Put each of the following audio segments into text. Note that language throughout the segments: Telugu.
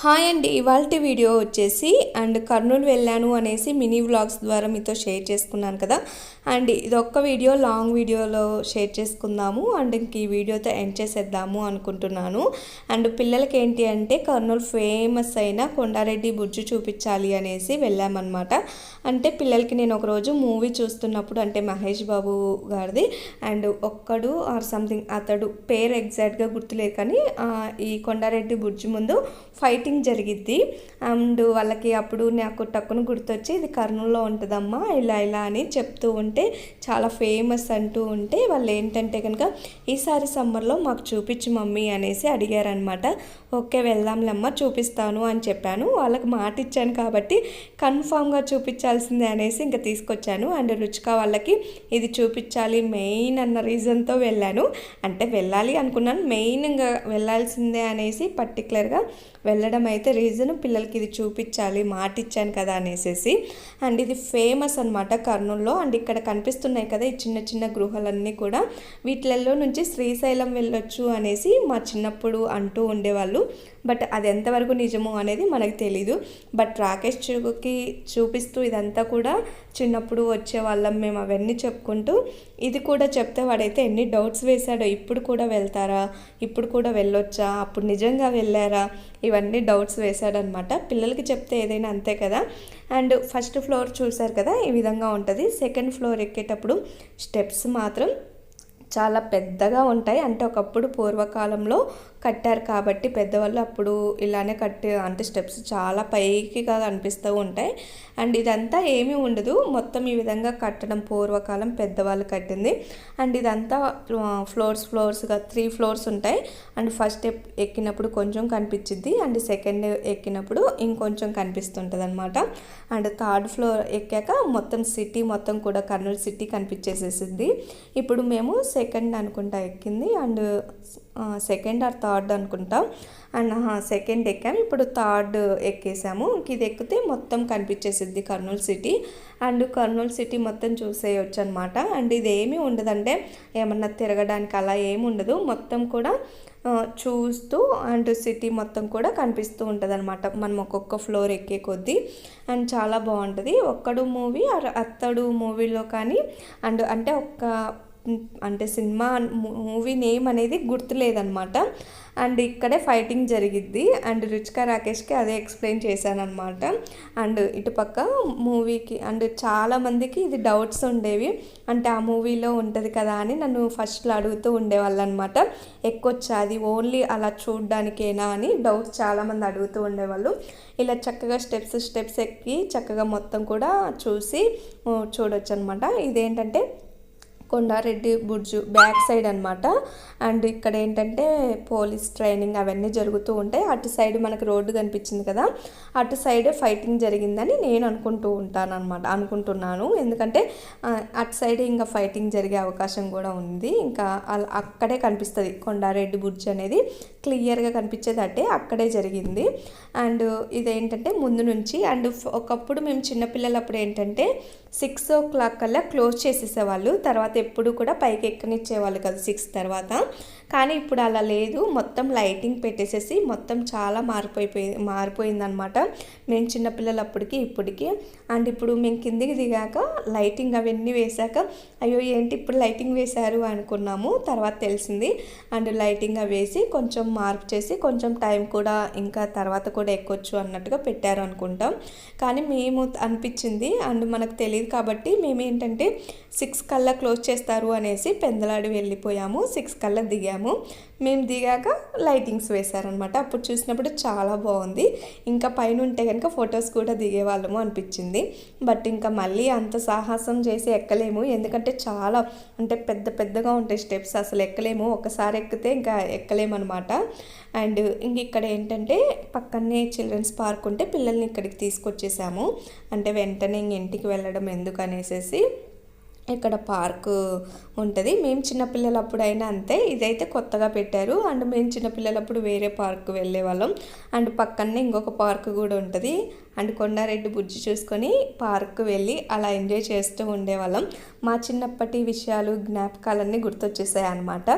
హాయ్ అండి ఇవాళ వీడియో వచ్చేసి అండ్ కర్నూలు వెళ్ళాను అనేసి మినీ వ్లాగ్స్ ద్వారా మీతో షేర్ చేసుకున్నాను కదా. అండ్ ఇది ఒక్క వీడియో లాంగ్ వీడియోలో షేర్ చేసుకుందాము. అండ్ ఇంక ఈ వీడియోతో ఎండ్ చేసేద్దాము అనుకుంటున్నాను. అండ్ పిల్లలకి ఏంటి అంటే కర్నూలు ఫేమస్ అయిన కొండారెడ్డి బుజ్జు చూపించాలి అనేసి వెళ్ళామన్నమాట. అంటే పిల్లలకి నేను ఒకరోజు మూవీ చూస్తున్నప్పుడు అంటే మహేష్ బాబు గారిది అండ్ ఒక్కడు ఆర్ సంథింగ్ అతడు పేరు ఎగ్జాక్ట్గా గుర్తులేదు కానీ ఈ కొండారెడ్డి బుజ్జు ముందు ఫైట్ ఫైటింగ్ జరిగిద్ది. అండ్ వాళ్ళకి అప్పుడు నాకు టక్కును గుర్తొచ్చి ఇది కర్నూలులో ఉంటుందమ్మా ఇలా ఇలా అని చెప్తూ ఉంటే చాలా ఫేమస్ అంటూ ఉంటే వాళ్ళు ఏంటంటే కనుక ఈసారి సమ్మర్లో మాకు చూపించు మమ్మీ అనేసి అడిగారనమాట. ఓకే వెళ్దాంలేమ్మ చూపిస్తాను అని చెప్పాను. వాళ్ళకి మాట ఇచ్చాను కాబట్టి కన్ఫామ్గా చూపించాల్సిందే అనేసి ఇంకా తీసుకొచ్చాను. అండ్ రుచిక వాళ్ళకి ఇది చూపించాలి మెయిన్ అన్న రీజన్తో వెళ్ళాను. అంటే వెళ్ళాలి అనుకున్నాను. మెయిన్గా వెళ్ళాల్సిందే అనేసి పర్టికులర్గా వెళ్ళడం అయితే రీజన్ పిల్లలకి ఇది చూపించాలి మాట ఇచ్చాను కదా అనేసి అండ్ ఇది ఫేమస్ అనమాట కర్నూల్లో. అండ్ ఇక్కడ కనిపిస్తున్నాయి కదా ఈ చిన్న చిన్న గృహాలన్నీ కూడా. వీటిలలో నుంచి శ్రీశైలం వెళ్ళొచ్చు అనేసి మా చిన్నప్పుడు అంటూ ఉండేవాళ్ళు. బట్ అది ఎంతవరకు నిజమో అనేది మనకు తెలీదు. బట్ రాకేష్ చూకి చూపిస్తూ ఇదంతా కూడా చిన్నప్పుడు వచ్చే వాళ్ళం మేము అవన్నీ చెప్పుకుంటూ ఇది కూడా చెప్తే వాడైతే ఎన్ని డౌట్స్ వేశాడో ఇప్పుడు కూడా వెళ్తారా ఇప్పుడు కూడా వెళ్ళొచ్చా అప్పుడు నిజంగా వెళ్ళారా ఇవన్నీ డౌట్స్ వేశాడనమాట. పిల్లలకి చెప్తే ఏదైనా అంతే కదా. అండ్ ఫస్ట్ ఫ్లోర్ చూశారు కదా ఈ విధంగా ఉంటుంది. సెకండ్ ఫ్లోర్ ఎక్కేటప్పుడు స్టెప్స్ మాత్రం చాలా పెద్దగా ఉంటాయి. అంటే ఒకప్పుడు పూర్వకాలంలో కట్టారు కాబట్టి పెద్దవాళ్ళు అప్పుడు ఇలానే కట్టే అంటే స్టెప్స్ చాలా పైకిగా కనిపిస్తూ ఉంటాయి. అండ్ ఇదంతా ఏమీ ఉండదు. మొత్తం ఈ విధంగా కట్టడం పూర్వకాలం పెద్దవాళ్ళు కట్టింది. అండ్ ఇదంతా ఫ్లోర్స్ ఫ్లోర్స్గా త్రీ ఫ్లోర్స్ ఉంటాయి. అండ్ ఫస్ట్ స్టెప్ ఎక్కినప్పుడు కొంచెం కనిపించింది అండ్ సెకండ్ ఎక్కినప్పుడు ఇంకొంచెం కనిపిస్తుంటుంది అనమాట అండ్ థర్డ్ ఫ్లోర్ ఎక్కాక మొత్తం సిటీ మొత్తం కూడా కర్నూలు సిటీ కనిపించేసేసింది. ఇప్పుడు మేము సెకండ్ అనుకుంటా ఎక్కింది. అండ్ సెకండ్ ఆర్ థర్డ్ అనుకుంటా. అండ్ సెకండ్ ఎక్కాము ఇప్పుడు థర్డ్ ఎక్కేసాము. ఇది ఎక్కితే మొత్తం కనిపించేసిద్ది Kurnool city and Kurnool city మొత్తం చూసేయచ్చు అనమాట అండ్ ఇది ఏమీ ఉండదంటే ఏమన్నా తిరగడానికి అలా ఏమి ఉండదు. మొత్తం కూడా చూస్తూ అండ్ సిటీ మొత్తం కూడా కనిపిస్తూ ఉంటుంది అనమాట మనం ఒక్కొక్క ఫ్లోర్ ఎక్కే కొద్దీ. అండ్ చాలా బాగుంటుంది. ఒక్కడు మూవీ అత్తడు మూవీలో కానీ అండ్ అంటే ఒక్క అంటే సినిమా మూవీ నేమ్ అనేది గుర్తులేదనమాట అండ్ ఇక్కడే ఫైటింగ్ జరిగిద్ది. అండ్ రుచిక రాకేష్కి అదే ఎక్స్ప్లెయిన్ చేశాను అనమాట అండ్ ఇటుపక్క మూవీకి అండ్ చాలామందికి ఇది డౌట్స్ ఉండేవి. అంటే ఆ మూవీలో ఉంటుంది కదా అని నన్ను ఫస్ట్లో అడుగుతూ ఉండేవాళ్ళు అనమాట ఎక్కొచ్చా అది? ఓన్లీ అలా చూడ్డానికేనా అని డౌట్స్ చాలామంది అడుగుతూ ఉండేవాళ్ళు. ఇలా చక్కగా స్టెప్స్ స్టెప్స్ ఎక్కి చక్కగా మొత్తం కూడా చూసి చూడొచ్చు అనమాట ఇదేంటంటే కొండారెడ్డి బుర్జు బ్యాక్ సైడ్ అనమాట అండ్ ఇక్కడ ఏంటంటే పోలీస్ ట్రైనింగ్ అవన్నీ జరుగుతూ ఉంటాయి. అటు సైడ్ మనకు రోడ్డు కనిపించింది కదా అటు సైడే ఫైటింగ్ జరిగిందని నేను అనుకుంటూ ఉంటాను అనమాట అనుకుంటున్నాను. ఎందుకంటే అటు సైడ్ ఇంకా ఫైటింగ్ జరిగే అవకాశం కూడా ఉంది. ఇంకా అక్కడే కనిపిస్తుంది కొండారెడ్డి బుర్జ్ అనేది. క్లియర్గా కనిపించేదంటే అక్కడే జరిగింది. అండ్ ఇదేంటంటే ముందు నుంచి అండ్ ఒకప్పుడు మేము చిన్నపిల్లలప్పుడు ఏంటంటే సిక్స్ ఓ క్లాక్ కల్లా క్లోజ్ చేసేసేవాళ్ళు. తర్వాత ఎప్పుడు కూడా పైకి ఎక్కనిచ్చేవాళ్ళు కదా సిక్స్ తర్వాత. కానీ ఇప్పుడు అలా లేదు. మొత్తం లైటింగ్ పెట్టేసేసి మొత్తం చాలా మారిపోయిపోయి మారిపోయిందనమాట. మేము చిన్నపిల్లలప్పటికి ఇప్పటికి అండ్ ఇప్పుడు మేము కిందికి దిగాక లైటింగ్ అవన్నీ వేశాక అయ్యో ఏంటి ఇప్పుడు లైటింగ్ వేశారు అనుకున్నాము. తర్వాత తెలిసింది. అండ్ లైటింగ్ అవి వేసి కొంచెం మార్పు చేసి కొంచెం టైం కూడా ఇంకా తర్వాత కూడా ఎక్కొచ్చు అన్నట్టుగా పెట్టారు అనుకుంటాం. కానీ మేము అనిపించింది అండ్ మనకు తెలియదు కాబట్టి మేము ఏంటంటే సిక్స్ కల్లా క్లోజ్ చేస్తారు అనేసి పెందలాడి వెళ్ళిపోయాము సిక్స్ కల్లా దిగాము. మేము దిగాక లైటింగ్స్ వేశారనమాట అప్పుడు చూసినప్పుడు చాలా బాగుంది. ఇంకా పైన ఉంటే కనుక ఫొటోస్ కూడా దిగేవాళ్ళము అనిపించింది. బట్ ఇంకా మళ్ళీ అంత సాహసం చేసి ఎక్కలేము. ఎందుకంటే చాలా అంటే పెద్ద పెద్దగా ఉంటాయి స్టెప్స్ అసలు ఎక్కలేము. ఒకసారి ఎక్కితే ఇంకా ఎక్కలేము అనమాట అండ్ ఇంక ఇక్కడ ఏంటంటే పక్కనే చిల్డ్రన్స్ పార్క్ ఉంటే పిల్లల్ని ఇక్కడికి తీసుకొచ్చేసాము. అంటే వెంటనే ఇంక ఇంటికి వెళ్ళడం ఎందుకు అనేసి ఇక్కడ పార్కు ఉంటుంది. మేము చిన్నపిల్లలప్పుడైనా అంతే. ఇదైతే కొత్తగా పెట్టారు. అండ్ మేము చిన్నపిల్లలప్పుడు వేరే పార్క్ వెళ్ళే వాళ్ళం. అండ్ పక్కనే ఇంకొక పార్క్ కూడా ఉంటుంది. అండ్ కొండారెడ్డి బుజ్జి చూసుకొని పార్క్ వెళ్ళి అలా ఎంజాయ్ చేస్తూ ఉండేవాళ్ళం మా చిన్నప్పటి విషయాలు జ్ఞాపకాలన్నీ గుర్తొచ్చేసాయి అనమాట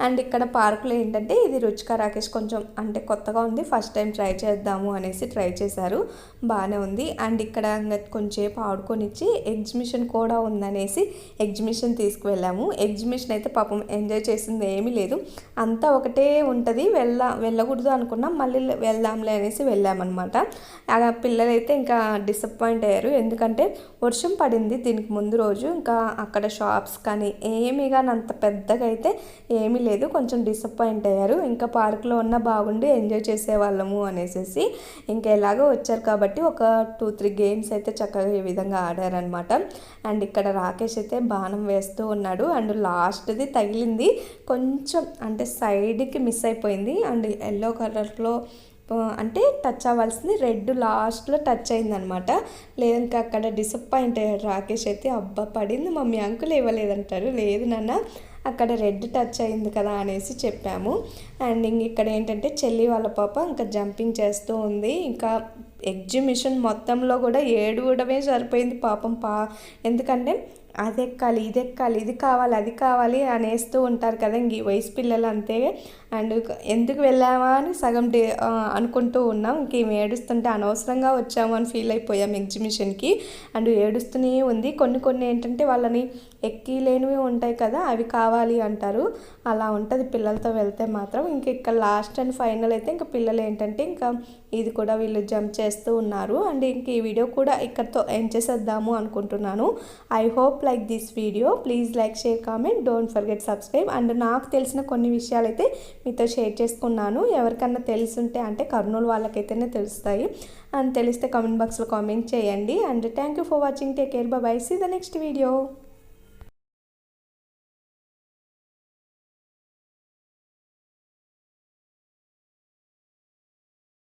అండ్ ఇక్కడ పార్కులో ఏంటంటే ఇది రుచిక రాకేష్ కొంచెం అంటే కొత్తగా ఉంది. ఫస్ట్ టైం ట్రై చేద్దాము అనేసి ట్రై చేశారు. బాగానే ఉంది. అండ్ ఇక్కడ కొంచెంసేపు ఆడుకొనిచ్చి ఎగ్జిబిషన్ కూడా ఉందనేసి ఎగ్జిబిషన్ తీసుకువెళ్ళాము. ఎగ్జిబిషన్ అయితే పాపం ఎంజాయ్ చేసింది ఏమీ లేదు. అంతా ఒకటే ఉంటుంది. వెళ్ళ వెళ్ళకూడదు అనుకున్నాం. మళ్ళీ వెళ్దాంలే అనేసి వెళ్ళామన్నమాట. పిల్లలు అయితే ఇంకా డిసప్పాయింట్ అయ్యారు. ఎందుకంటే వర్షం పడింది దీనికి ముందు రోజు. ఇంకా అక్కడ షాప్స్ కానీ ఏమీ కానీ అంత పెద్దగా అయితే ఏమీ లేదు. కొంచెం డిసప్పాయింట్ అయ్యారు. ఇంకా పార్క్లో ఉన్న బాగుండి ఎంజాయ్ చేసేవాళ్ళము అనేసి ఇంకా ఎలాగో వచ్చారు కాబట్టి ఒక టూ త్రీ గేమ్స్ అయితే చక్కగా ఈ విధంగా ఆడారనమాట అండ్ ఇక్కడ రాకేష్ అయితే బాణం వేస్తూ ఉన్నాడు. అండ్ లాస్ట్ది తగిలింది. కొంచెం అంటే సైడ్కి మిస్ అయిపోయింది. అండ్ ఎల్లో కలర్లో అంటే టచ్ అవ్వాల్సింది రెడ్ లాస్ట్లో టచ్ అయిందనమాట. లేదంటే అక్కడ డిసప్పాయింట్ అయ్యాడు రాకేష్ అయితే. అబ్బా పడింది మమ్మీ అంకులు ఇవ్వలేదంటారు. లేదు నాన్న అక్కడ రెడ్ టచ్ అయింది కదా అనేసి చెప్పాము. అండ్ ఇంక ఇక్కడ ఏంటంటే చెల్లి వాళ్ళ పాప ఇంకా జంపింగ్ చేస్తూ ఉంది. ఇంకా ఎగ్జిబిషన్ మొత్తంలో కూడా ఏడువడమే సరిపోయింది పాపం పా ఎందుకంటే అది ఎక్కాలి ఇది ఎక్కాలి ఇది కావాలి అది కావాలి అనేస్తూ ఉంటారు కదా ఇంక ఈ వయసు పిల్లలు అంతే అండ్ ఎందుకు వెళ్ళామా అని సగం డే అనుకుంటూ ఉన్నాం. ఇంకేం ఏడుస్తుంటే అనవసరంగా వచ్చాము అని ఫీల్ అయిపోయాం ఎగ్జిబిషన్కి. అండ్ ఏడుస్తూనే ఉంది. కొన్ని కొన్ని ఏంటంటే వాళ్ళని ఎక్కిలేనివి ఉంటాయి కదా అవి కావాలి అంటారు. అలా ఉంటుంది పిల్లలతో వెళ్తే మాత్రం. ఇంక ఇక్కడ లాస్ట్ అండ్ ఫైనల్ అయితే ఇంకా పిల్లలు ఏంటంటే ఇంకా ఇది కూడా వీళ్ళు జంప్ చేస్తూ ఉన్నారు. అండ్ ఇంక ఈ వీడియో కూడా ఇక్కడతో ఎండ్ చేసేద్దాము అనుకుంటున్నాను. I hope like this video please like share comment don't forget subscribe and నాకు తెలిసిన కొన్ని విషయాలు అయితే మీతో షేర్ చేసుకున్నాను. ఎవరికన్నా తెలుసుంటే అంటే కర్నూలు వాళ్ళకైతేనే తెలుస్తాయి. అండ్ తెలిస్తే కామెంట్ బాక్స్లో కామెంట్ చేయండి. And thank you for watching take care bye see the next video